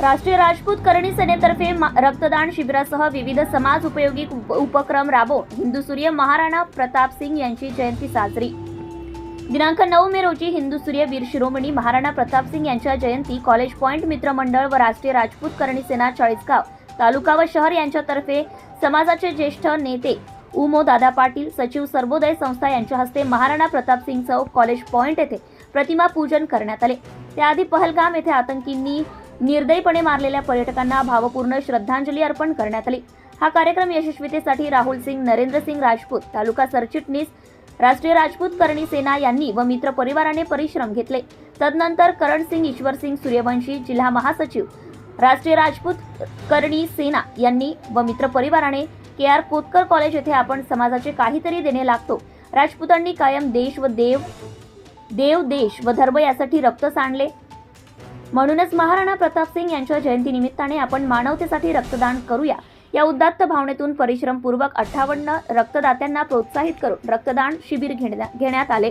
राष्ट्रीय राजपूत करणी सेनेतर्फे रक्तदान शिबिरासह विविध समाज उपयोगी उप- उपक्रम राबवून हिंदू सूर्य महाराणा प्रताप सिंग यांची जयंती साजरी. दिनांक नऊ मे रोजी हिंदू सूर्य वीर शिरोमणी महाराणा प्रताप सिंग यांच्या जयंती कॉलेज पॉईंट मित्रमंडळ व राष्ट्रीय राजपूत करणी सेना चाळीसगाव तालुका व शहर यांच्यातर्फे समाजाचे ज्येष्ठ नेते उमो दादा पाटील सचिव सर्वोदय संस्था यांच्या हस्ते महाराणा प्रताप सिंग चौक कॉलेज पॉईंट येथे प्रतिमा पूजन करण्यात आले. त्याआधी पहलगाम येथे आतंकींनी निर्दयीपणे मारलेल्या पर्यटकांना भावपूर्ण श्रद्धांजली अर्पण करण्यात आली. हा कार्यक्रम यशस्वीतेसाठी राहुल सिंग नरेंद्र सिंग राजपूत तालुका सरचिटणीस राष्ट्रीय राजपूत करणी सेना यांनी व मित्र परिवाराने परिश्रम घेतले. तदनंतर करण सिंग ईश्वर सिंग सूर्यवंशी जिल्हा महासचिव राष्ट्रीय राजपूत करणी सेना यांनी व मित्र परिवाराने के आर कोतकर कॉलेज येथे आपण समाजाचे काहीतरी देणे लागतो. राजपूतांनी कायम देश व देव देव देश व धर्म यासाठी रक्त सांडले. म्हणूनच महाराणा प्रताप सिंग यांच्या जयंतीनिमित्ताने आपण मानवतेसाठी रक्तदान करूया. या उदात्त भावनेतून परिश्रमपूर्वक अठ्ठावन्न रक्तदात्यांना प्रोत्साहित करून रक्तदान शिबिर घेण्या- घेण्यात आले.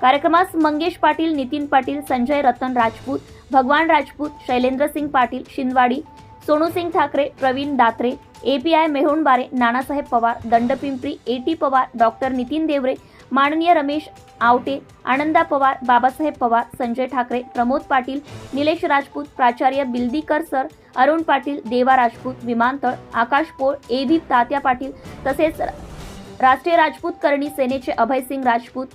कार्यक्रमास Mangesh Patil Nitin Patil Sanjay Ratan Rajput Bhagwan Rajput Shailendra Singh Patil Shindwadi Sonu Singh Thackeray Pravin Datre I Mehunbare Nanasaheb Pawar Dandpimpri A T Pawar doctor Nitin Deore माननीय रमेश आवटे आनंदा पवार बाबासाहेब पवार संजय ठाकरे प्रमोद पाटील निलेश राजपूत प्राचार्य बिल्दीकर सर अरुण पाटील देवा राजपूत विमानतळ आकाश पोळ ए व्ही तात्या पाटील तसेच राष्ट्रीय राजपूत करणी सेनेचे अभय सिंग राजपूत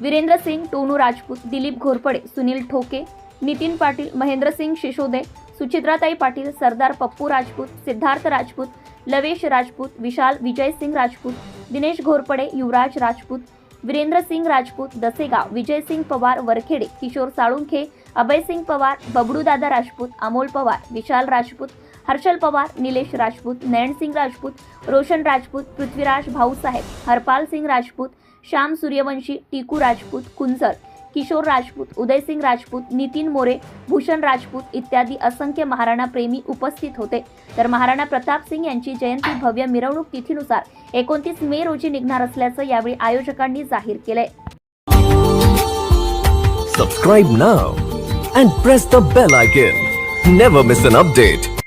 वीरेंद्र सिंग टोनू राजपूत दिलीप घोरपडे सुनील ठोके नितीन पाटील महेंद्रसिंग शिशोदे सुचित्राताई पाटील सरदार पप्पू राजपूत सिद्धार्थ राजपूत लवेश राजपूत विशाल विजयसिंग राजपूत दिनेश घोरपडे युवराज राजपूत वीरेंद्र सिंग राजपूत दसेगाव विजय सिंग पवार वरखेडे किशोर साळुंखे अभय सिंग पवार बबडूदादा राजपूत अमोल पवार विशाल राजपूत हर्षल पवार निलेश राजपूत नयनसिंग राजपूत रोशन राजपूत पृथ्वीराज भाऊसाहेब हरपाल सिंग राजपूत श्याम सूर्यवंशी टिकू राजपूत कुंजर किशोर राजपूत उदयसिंग राजपूत नितीन मोरे भूषण राजपूत इत्यादी असंख्य महाराणा प्रेमी उपस्थित होते. तर महाराणा प्रताप सिंग यांची जयंती भव्य मिरवणूक तिथीनुसार एकोणतीस मे रोजी निघणार असल्याचं यावेळी आयोजकांनी जाहीर केलंय. Subscribe now and press the bell icon never miss an update